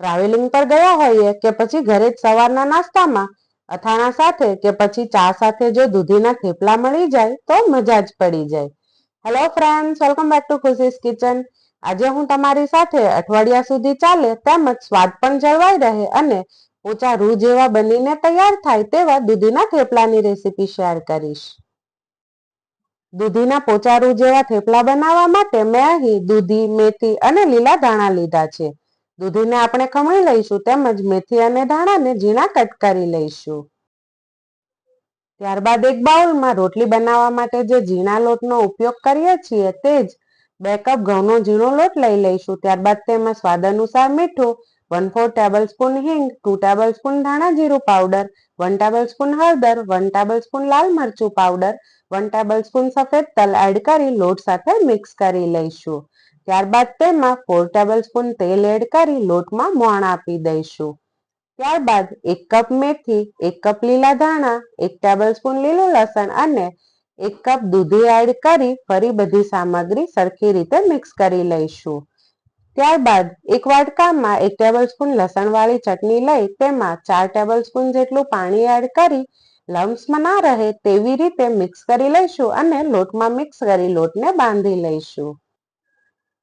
Travelling પર ગયા હોઈએ કે પછી ઘરે જ સવારના નાસ્તામાં, અથાણા સાથે કે પછી ચા સાથે જો દૂધીના થેપલા મળી જાય તો મજા જ પડી જાય. Hello friends welcome back to Khushi's kitchen આજે હું તમારી સાથે અઠવાડિયા સુધી ચાલે તેમજ સ્વાદ પણ જળવાઈ રહે અને પોચા રૂ જેવા બનીને તૈયાર થાય તેવા દૂધીના થેપલાની રેસીપી શેર કરીશ. દૂધીના પોચા રૂ જેવા થેપલા બનાવવા માટે મેં અહીં દૂધી, મેથી અને લીલા ધાણા લીધા છે. દૂધીને આપણે ખમણી લઈશું, તેમજ મેથી અને ધાણાને ઝીણા કટ કરી લઈશું. ત્યારબાદ એક બાઉલમાં રોટલી બનાવવા માટે જે ઝીણા લોટનો ઉપયોગ કરીએ છીએ તે જ બે કપ ઘઉંનો ઝીણો લોટ લઈ લઈશું. ત્યારબાદ તેમાં સ્વાદ અનુસાર મીઠું વન ફોર ટેબલ સ્પૂન હિંગ ટુ ટેબલ સ્પૂન ધાણા જીરું પાવડર વન ટેબલ સ્પૂન હળદર વન ટેબલ સ્પૂન લાલ મરચું પાવડર વન ટેબલ સ્પૂન સફેદ તલ એડ કરી લોટ સાથે મિક્સ કરી લઈશું. ત્યારબાદ તેમાં ફોર ટેબલ સ્પૂન તેલ એડ કરી લોટમાં મોણ આપી દઈશું. ત્યારબાદ એક કપ મેથી, એક કપ લીલા ધાણા, એક ટેબલ સ્પૂન લીલું લસણ અને એક કપ દૂધી એડ કરી ફરી બધી સામગ્રી સરખી રીતે મિક્સ કરી લઈશું. ત્યારબાદ એક વાટકામાં એક ટેબલ સ્પૂન લસણવાળી ચટણી લઈ તેમાં ચાર ટેબલ સ્પૂન જેટલું પાણી એડ કરી લમ્સમાં ના રહે તેવી રીતે મિક્સ કરી લઈશું અને લોટમાં મિક્સ કરી લોટને બાંધી લઈશું.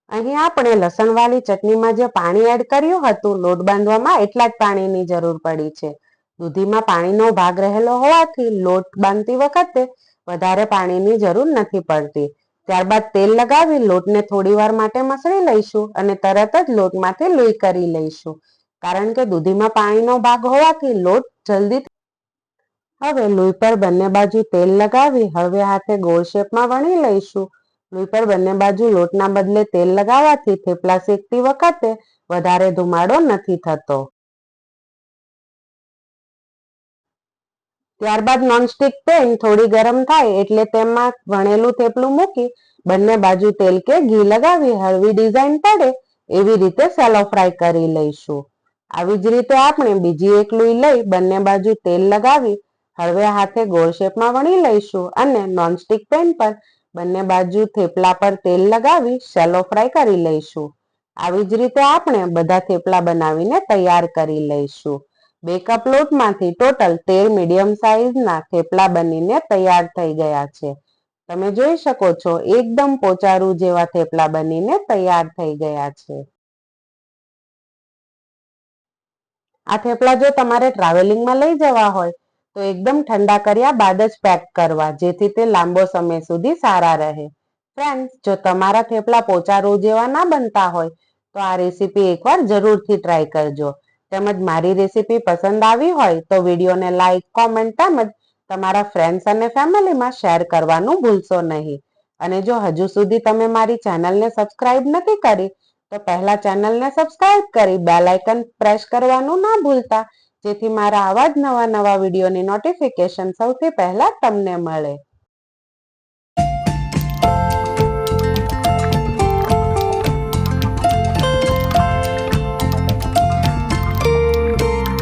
અહીં આપણે લસણવાળી ચટણીમાં જે પાણી એડ કર્યું હતું, લોટ બાંધવામાં એટલા જ પાણીની જરૂર પડી છે. દૂધીમાં પાણીનો ભાગ રહેલો હોવાથી લોટ બાંધતી વખતે વધારે પાણીની જરૂર નથી પડતી. ત્યારબાદ તેલ લગાવી લોટને થોડી વાર માટે મસળી લઈશું અને તરત જ લોટમાંથી લોહી કરી લઈશું. કારણ કે દૂધીમાં પાણીનો ભાગ હોવાથી લોટ જલ્દી હવે લોહી પર બંને બાજુ તેલ લગાવી હવે હાથે ગોળ શેપમાં વણી લઈશું. લોહી પર બંને બાજુ લોટના બદલે તેલ લગાવવાથી થેપલા શેકતી વખતે વધારે ધુમાડો નથી થતો. ત્યારબાદ નોનસ્ટિક પેન થોડી ગરમ થાય એટલે તેમાં વણેલું થેપલું મૂકી બંને બાજુ તેલ કે ઘી લગાવી હળવી ડિઝાઇન પડે એવી રીતે સેલો ફ્રાય કરી લઈશું. આવી જ રીતે આપણે બીજી એક લોહી લઈ બંને બાજુ તેલ લગાવી હળવે હાથે ગોળ શેપમાં વણી લઈશું અને નોનસ્ટિક પેન પર બંને બાજુ થેપલા પર તેલ લગાવી શેલો ફ્રાય કરી લઈશું. આવી જ રીતે આપણે બધા થેપલા બનાવીને તૈયાર કરી લઈશું. બે કપ લોટમાંથી ટોટલ તેર મીડિયમ સાઇઝના થેપલા બનીને તૈયાર થઈ ગયા છે. તમે જોઈ શકો છો, એકદમ પોચારું જેવા થેપલા બનીને તૈયાર થઈ ગયા છે. આ થેપલા જો તમારે ટ્રાવેલિંગમાં લઈ જવા હોય તો એકદમ ઠંડા કર્યા બાદ જ પેક કરવા, જેથી તે લાંબો સમય સુધી સારા રહે. ફ્રેન્ડ્સ જો તમારા થેપલા પોચા રોજ એવા ના બનતા હોય, તો આ રેસીપી એકવાર જરૂરથી ટ્રાય કરજો. તેમજ મારી રેસીપી પસંદ આવી હોય, તો વિડીયોને લાઇક કોમેન્ટ તેમજ તમારા ફ્રેન્ડ્સ અને ફેમિલીમાં શેર કરવાનું ભૂલશો નહીં. અને જો હજુ સુધી તમે મારી ચેનલને સબસ્ક્રાઇબ નથી કરી, તો પહેલા ચેનલને સબસ્ક્રાઇબ કરી બેલ આઇકન પ્રેસ કરવાનું ના ભૂલતા. જેથી મારા આવા જ નવા નવા વિડીયોની નોટિફિકેશન સૌથી પહેલા તમને મળે.